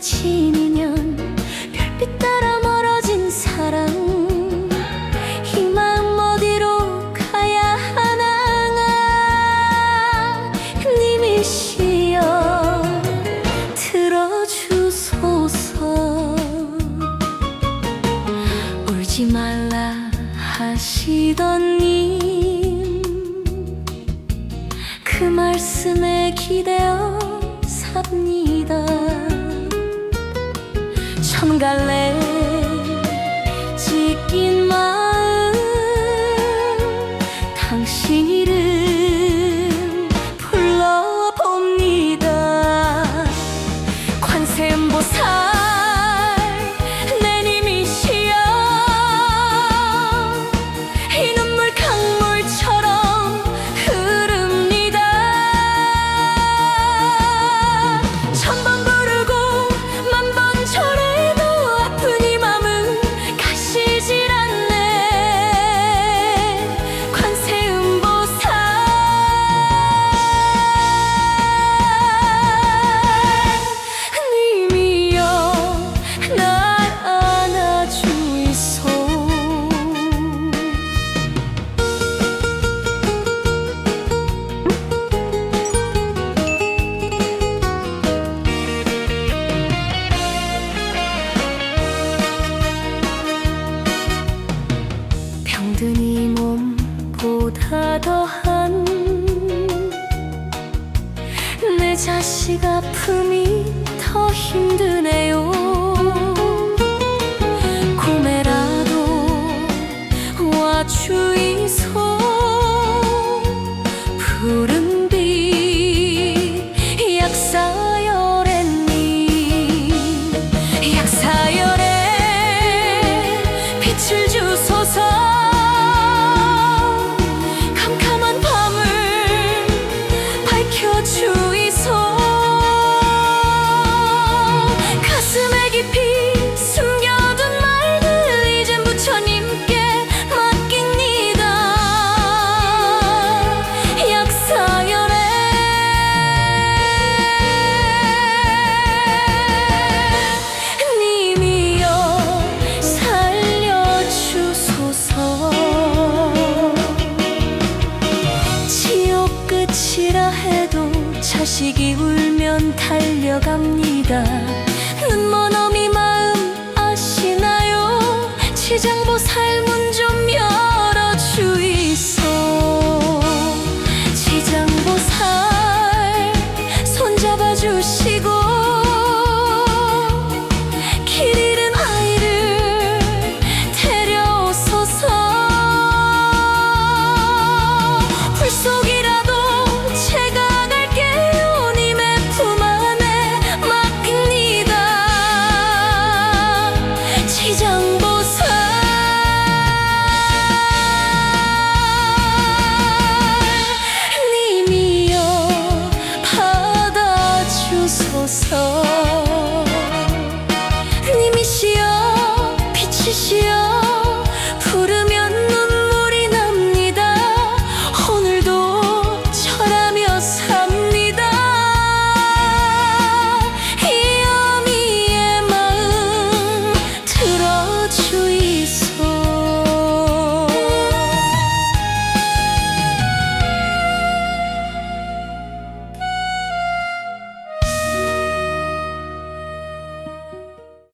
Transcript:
아침이면 별빛 따라 멀어진 사랑. 이 마음 어디로 가야 하나 님이시여 들어주소서. 울지 말라 하시던 님 그 말씀에 기대어 삽니다. 勇敢泪 보다 더한 내 자식 아픔이 더 힘들 자식이 울면 달려갑니다. 눈먼 어미 마음 아시나요? 지장보 삶은 좀 열어주이소. 지장보 살 손잡아주시고